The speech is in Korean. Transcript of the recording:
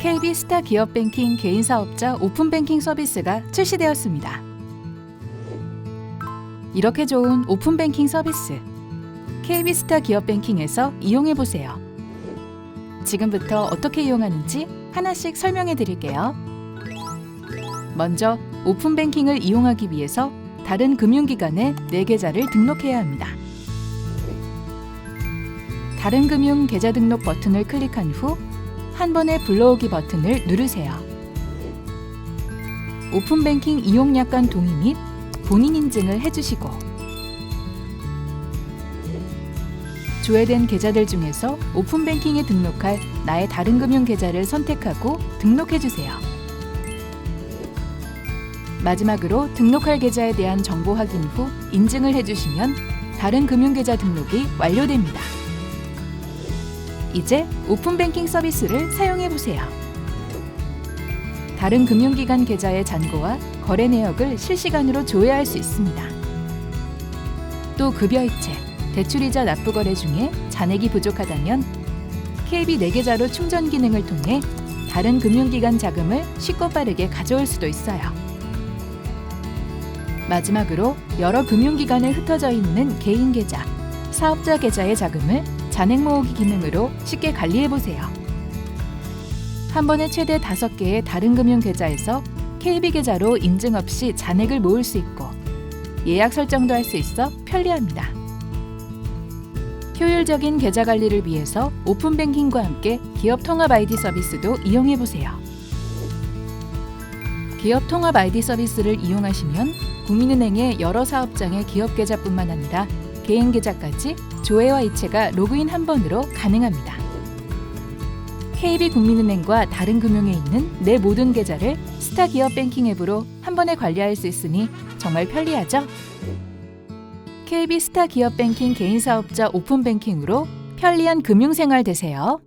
KB 스타 기업 뱅킹 개인 사업자 오픈 뱅킹 서비스가 출시되었습니다. 이렇게 좋은 오픈 뱅킹 서비스 KB 스타 기업 뱅킹에서 이용해 보세요. 지금부터 어떻게 이용하는지 하나씩 설명해 드릴게요. 먼저 오픈 뱅킹을 이용하기 위해서 다른 금융기관에 내 계좌를 등록해야 합니다. 다른 금융 계좌 등록 버튼을 클릭한 후 한 번에 불러오기 버튼을 누르세요. 오픈뱅킹 이용 약관 동의 및 본인 인증을 해주시고 조회된 계좌들 중에서 오픈뱅킹에 등록할 나의 다른 금융 계좌를 선택하고 등록해주세요. 마지막으로 등록할 계좌에 대한 정보 확인 후 인증을 해주시면 다른 금융 계좌 등록이 완료됩니다. 이제 오픈 뱅킹 서비스를 사용해 보세요. 다른 금융기관 계좌의 잔고와 거래 내역을 실시간으로 조회할 수 있습니다. 또 급여이체, 대출이자 납부거래 중에 잔액이 부족하다면 KB 내계좌로 충전 기능을 통해 다른 금융기관 자금을 쉽고 빠르게 가져올 수도 있어요. 마지막으로 여러 금융기관에 흩어져 있는 개인 계좌, 사업자 계좌의 자금을 잔액 모으기 기능으로 쉽게 관리해 보세요. 한 번에 최대 5개의 다른 금융 계좌에서 KB 계좌로 인증 없이 잔액을 모을 수 있고 예약 설정도 할 수 있어 편리합니다. 효율적인 계좌 관리를 위해서 오픈뱅킹과 함께 기업 통합 아이디 서비스도 이용해 보세요. 기업 통합 아이디 서비스를 이용하시면 국민은행의 여러 사업장의 기업 계좌뿐만 아니라 개인 계좌까지 조회와 이체가 로그인 한 번으로 가능합니다. KB국민은행과 다른 금융에 있는 내 모든 계좌를 스타 기업 뱅킹 앱으로 한 번에 관리할 수 있으니 정말 편리하죠? KB 스타 기업 뱅킹 개인 사업자 오픈 뱅킹으로 편리한 금융 생활 되세요.